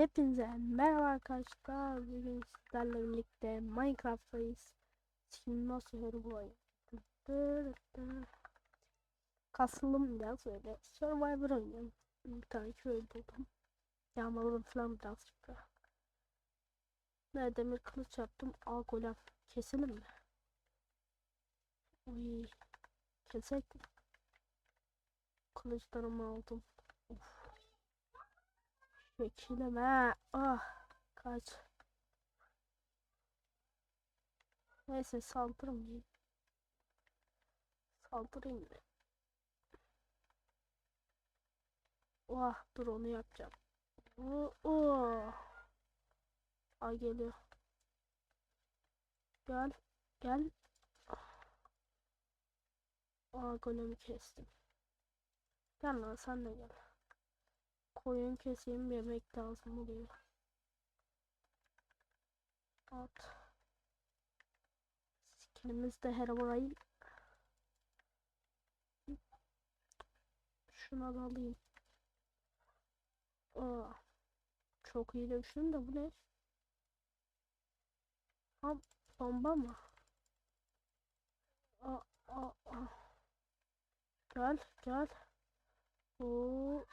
Hepinize merhaba arkadaşlar. Bugün sizlerle birlikte Minecraft'tayız. Şimdi nasıl Herobrine? Kasılım biraz öyle. Survivor oynuyorum. Bir tane köy buldum. Yağmaladım falan birazcık da. Ne demir kılıç yaptım. Al golem. Keselim mi? Uy. Kesek mi? Kılıçlarımı aldım. Uf. Çekileme. Ah. Kaç. Neyse saldırmayayım. Saldırayım mı? Oh, dur onu yapacağım. Oh, oh. Ay geliyor. Gel. Gel. Aa golemi kestim. Gel lan sen de gel. Koyun keseyim yemek lazım oluyor. At. Skinimiz de Herobrine. Şuna da alayım. Aa, çok iyi dövüştüm de bu ne? Ha, bomba mı? Aa, aa, aa. Gel, gel. Oo.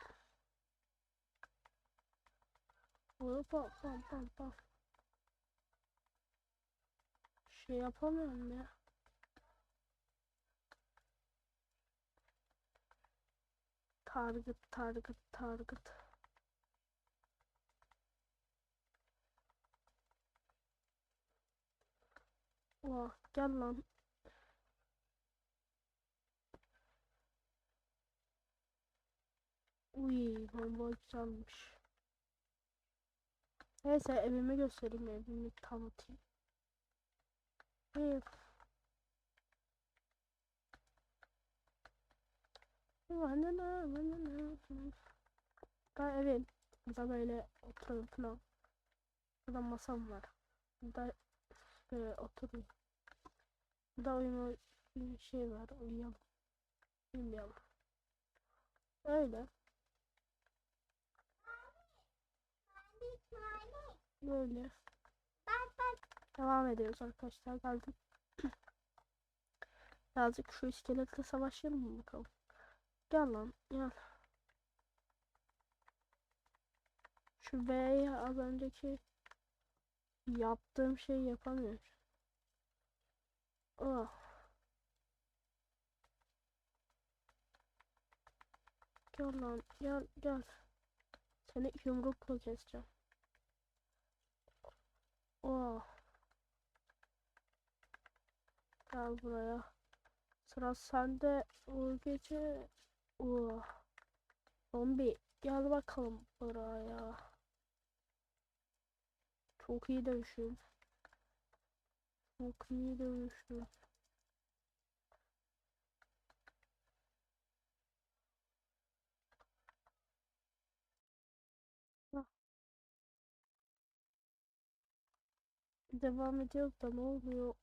Pam pam pam pam. Şey yapamıyorum ya. Target, target, target. Oha, gel lan. Uy, bomba güzelmiş. Neyse evimi göstereyim evimi tanıtayım. Ev. Vanana, vanana. Da evim. Burada böyle oturuyorum falan. Burada masam var. Burada böyle oturuyorum. Burada uyuma bir şey var. Uyuyalım. Bilmiyorum. Öyle. Böyle. Devam ediyoruz arkadaşlar. Geldim. Birazcık şu iskeletle savaşalım mı bakalım. Gel lan gel. Şu B'yi az önceki yaptığım şeyi yapamıyorum. Oh. Gel lan gel gel. Seni yumrukla keseceğim. Oh. Gel buraya. Sıra sende o gece. Oh. Zombi gel bakalım buraya. Çok iyi dövüşüm. Çok iyi dövüşüm. Devam ediyor da ne oluyor?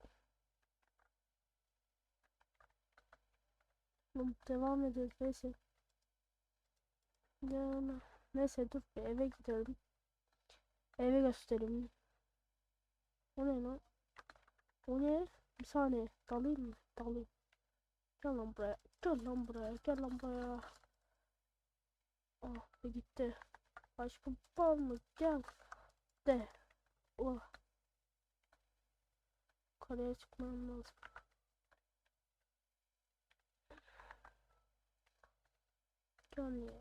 Devam ediyor neyse. Yani, neyse dur bir eve gidelim. Eve göstereyim. O ne lan? O ne? Bir saniye. Dalayım mı? Dalayım. Gel lan buraya. Gel lan buraya. Gel lan buraya. Ah gitti. Başka var mı? Gel. De. Oh. Yukarıya çıkmam lazım. Ya.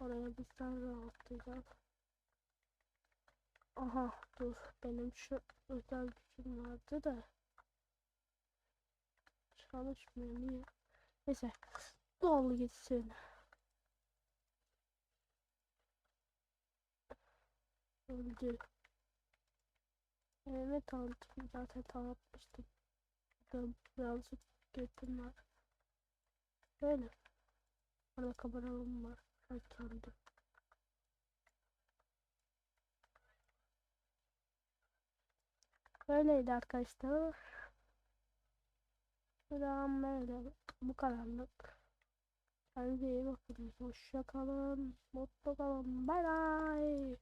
Oraya bizden rahatlayacağız. Aha dur benim şu özel gücüm vardı da çalışmıyor niye? Neyse dolu gitsin. Öldü. Evet tanıttım zaten tanıtmıştım. Burada birazcık götüm var. Böyle. Orada kameralım var. Kendim. Böyleydi arkadaşlar. Buradan böyle bu kadarlık. Kendinize iyi bakın. Hoşça. Mutlu kalın. Bay bay.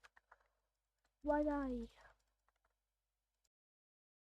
Bay bay.